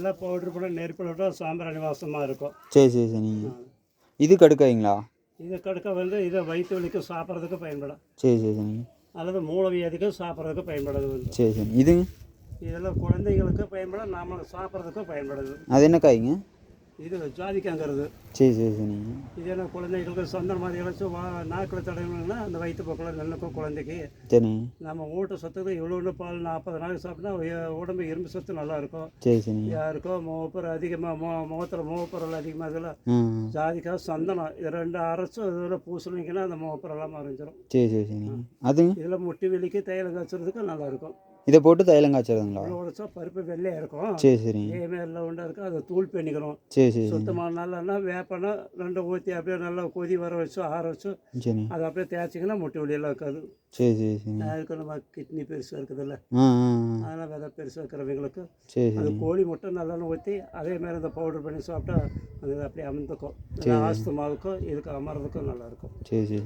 எல்லாம் பவுட்ரு போட நெருப்பில் விட்டால் சாம்பிராணி வாசமாக இருக்கும். சரி சரி சரிங்க இது கடுக்காய்ங்களா? இது கடுக்க வந்து இதை வயிற்று வலிக்கு சாப்பிட்றதுக்கு பயன்படும். சரி சரி சரிங்க அல்லது மூலவியாதிக்கு சாப்பிட்றதுக்கு பயன்படுது வந்து. சரி சரி. இதுங்க இதெல்லாம் குழந்தைங்களுக்கு பயன்படும் நாமளுக்கு சாப்பிட்றதுக்கும் பயன்படுது. அது என்ன காய்ங்க? இது ஜாதிக்காங்கிறது. சரி சரி சரிங்க இது என்ன குழந்தைகளுக்கு சொந்த மாதிரி வச்சு வா நாக்கில் தடவினா அந்த வயிற்று போக்கில் நின்றுக்கும் குழந்தைக்கு. சரிங்க நம்ம ஊட்ட சத்துக்கு இவ்வளோன்னு பால் நாற்பது நாளைக்கு சாப்பிட்டா உடம்பு இரும்பு சத்து நல்லா இருக்கும் சரி. சரிங்க யாருக்கோ முகப்பொருள் அதிகமாக மோ முகத்தில் முகப்பொருள் அதிகமாக இதில் ஆ. ஜாதிக்காய் சந்தனம் இது ரெண்டு அரைச்சு இதில் பூசணிங்கன்னா அந்த முகப்பொருளாக மறைஞ்சிரும். சரி சரி சரிங்க அதுங்க இதில் முட்டி வெளிக்கு தையல் காய்ச்சறதுக்கு நல்லா இருக்கும் இதை போட்டு தைலம் காய்ச்சறதுங்களா? உடைச்சா பருப்பு வெள்ளையாக இருக்கும். சரி இதே எல்லாம் உண்டா இருக்கும் அதை தூள் பண்ணிக்கணும் சரி சரி சரி. சுத்தமான நல்லெண்ணா வேப்பெண்ணா ரெண்டு ஊற்றி அப்படியே நல்லா கொதி வர வச்சு ஆற வச்சு சரிங்க அதை அப்படியே தேய்ச்சிங்கன்னா முட்டி வெளியெல்லாம் இருக்காது. சரி சரி சரிங்க அதுக்கு நம்ம கிட்னி பெருசாக இருக்குதுல்ல. அதெல்லாம் விதை பெருசாக இருக்கிறவங்களுக்கு சரி அது சரி கோழி முட்டை நல்லெண்ணெய் ஊற்றி அதே மாதிரி அந்த பவுடர் பண்ணி சாப்பிட்டா அது அப்படியே அமர்ந்துக்கும் ஆஸ்துமாவுக்கும் இதுக்கு அமர்றதுக்கும் நல்லாயிருக்கும் சரி சரி.